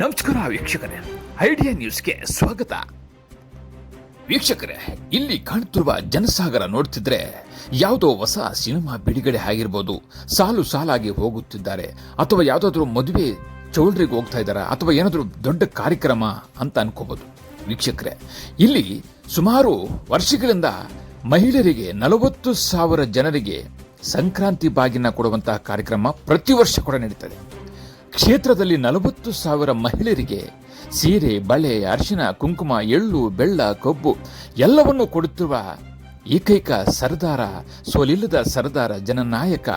ನಮಸ್ಕಾರ ವೀಕ್ಷಕರೇ, ಐಡಿಯಾ ನ್ಯೂಸ್ಗೆ ಸ್ವಾಗತ. ವೀಕ್ಷಕರೇ, ಇಲ್ಲಿ ಕಾಣುತ್ತಿರುವ ಜನಸಾಗರ ನೋಡ್ತಿದ್ರೆ ಯಾವುದೋ ಹೊಸ ಸಿನಿಮಾ ಬಿಡುಗಡೆ ಆಗಿರ್ಬೋದು, ಸಾಲು ಸಾಲಾಗಿ ಹೋಗುತ್ತಿದ್ದಾರೆ, ಅಥವಾ ಯಾವುದಾದ್ರೂ ಮದುವೆ ಚೌಲ್ರಿಗೆ ಹೋಗ್ತಾ ಇದ್ದಾರಾ, ಅಥವಾ ಏನಾದರೂ ದೊಡ್ಡ ಕಾರ್ಯಕ್ರಮ ಅಂತ ಅನ್ಕೋಬೋದು. ವೀಕ್ಷಕರೇ, ಇಲ್ಲಿ ಸುಮಾರು ವರ್ಷಗಳಿಂದ ಮಹಿಳೆಯರಿಗೆ ನಲವತ್ತು ಸಾವಿರ ಜನರಿಗೆ ಸಂಕ್ರಾಂತಿ ಬಾಗಿನ ಕೊಡುವಂತಹ ಕಾರ್ಯಕ್ರಮ ಪ್ರತಿ ವರ್ಷ ಕೂಡ ನಡೀತದೆ. ಕ್ಷೇತ್ರದಲ್ಲಿ ನಲವತ್ತು ಸಾವಿರ ಮಹಿಳೆಯರಿಗೆ ಸೀರೆ, ಬಳೆ ಅರಿಶಿನ ಕುಂಕುಮ, ಎಳ್ಳು, ಬೆಳ್ಳ, ಕಬ್ಬು ಎಲ್ಲವನ್ನು ಕೊಡುತ್ತಿರುವ ಏಕೈಕ ಸರ್ದಾರ, ಸೋಲಿಲ್ಲದ ಸರ್ದಾರ ಜನನಾಯಕ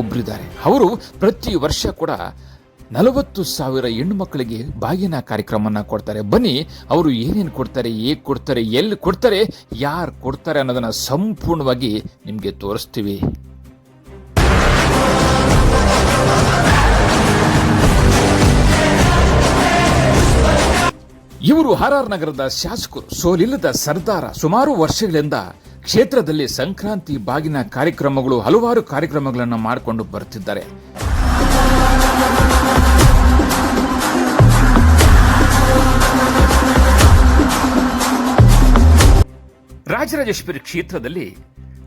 ಒಬ್ಬರಿದ್ದಾರೆ ಅವರು ಪ್ರತಿ ವರ್ಷ ಕೂಡ ನಲವತ್ತು ಸಾವಿರ ಹೆಣ್ಣು ಮಕ್ಕಳಿಗೆ ಬಾಗಿನ ಕಾರ್ಯಕ್ರಮನ ಕೊಡ್ತಾರೆ. ಬನ್ನಿ, ಅವರು ಏನೇನು ಕೊಡ್ತಾರೆ, ಹೇಗೆ ಕೊಡ್ತಾರೆ, ಎಲ್ಲಿ ಕೊಡ್ತಾರೆ, ಯಾರು ಕೊಡ್ತಾರೆ ಅನ್ನೋದನ್ನ ಸಂಪೂರ್ಣವಾಗಿ ನಿಮಗೆ ತೋರಿಸ್ತೀವಿ. ಇವರು ಆರ್ ನಗರದ ಶಾಸಕರು. ಸೋಲಿಲ್ಲದ ಸರ್ದಾರ ಸುಮಾರು ವರ್ಷಗಳಿಂದ ಕ್ಷೇತ್ರದಲ್ಲಿ ಸಂಕ್ರಾಂತಿ ಬಾಗಿನ ಕಾರ್ಯಕ್ರಮಗಳು, ಹಲವಾರು ಕಾರ್ಯಕ್ರಮಗಳನ್ನು ಮಾಡಿಕೊಂಡು ಬರುತ್ತಿದ್ದಾರೆ ರಾಜರಾಜೇಶ್ವರಿ ಕ್ಷೇತ್ರದಲ್ಲಿ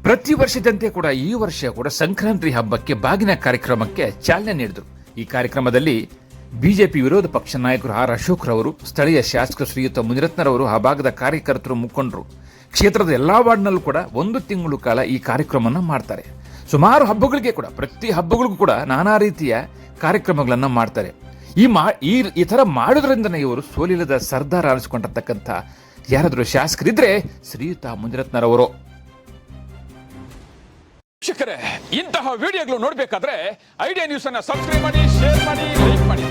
ಪ್ರತಿ ವರ್ಷದಂತೆ ಕೂಡ ಈ ವರ್ಷ ಕೂಡ ಸಂಕ್ರಾಂತಿ ಹಬ್ಬಕ್ಕೆ ಬಾಗಿನ ಕಾರ್ಯಕ್ರಮಕ್ಕೆ ಚಾಲನೆ ನೀಡಿದರು. ಈ ಕಾರ್ಯಕ್ರಮದಲ್ಲಿ ಬಿಜೆಪಿ ವಿರೋಧ ಪಕ್ಷ ನಾಯಕರು ಆರ್ ಅಶೋಕ್ ರವರು ಸ್ಥಳೀಯ ಶಾಸಕ ಶ್ರೀಯುತ ಮುನಿರತ್ನರವರು ಆ ಭಾಗದ ಕಾರ್ಯಕರ್ತರು ಮುಖಂಡರು. ಕ್ಷೇತ್ರದ ಎಲ್ಲಾ ವಾರ್ಡ್ನಲ್ಲೂ ಕೂಡ ಒಂದು ತಿಂಗಳು ಕಾಲ ಈ ಕಾರ್ಯಕ್ರಮವನ್ನು ಮಾಡ್ತಾರೆ. ಸುಮಾರು ಹಬ್ಬಗಳಿಗೆ ಕೂಡ, ಪ್ರತಿ ಹಬ್ಬಗಳಿಗೂ ಕೂಡ ನಾನಾ ರೀತಿಯ ಕಾರ್ಯಕ್ರಮಗಳನ್ನು ಮಾಡ್ತಾರೆ. ಈ ಮಾ, ಈ ಥರ ಮಾಡೋದ್ರಿಂದನೇ ಇವರು ಸೋಲಿಲ್ಲದ ಸರ್ದಾರ್ ಅನಿಸ್ಕೊಂಡಿರ್ತಕ್ಕಂಥ ಯಾರಾದರೂ ಶಾಸಕರಿದ್ರೆ ಶ್ರೀಯುತ ಮುನಿರತ್ನರವರು. ವೀಕ್ಷಕರೇ, ಇಂತಹ ವಿಡಿಯೋಗಳು ನೋಡಬೇಕಾದ್ರೆ ಐಡಿಯಾ ನ್ಯೂಸ್ ಅನ್ನ ಸಬ್ಸ್ಕ್ರೈಬ್ ಮಾಡಿ, ಶೇರ್ ಮಾಡಿ, ಲೈಕ್ ಮಾಡಿ.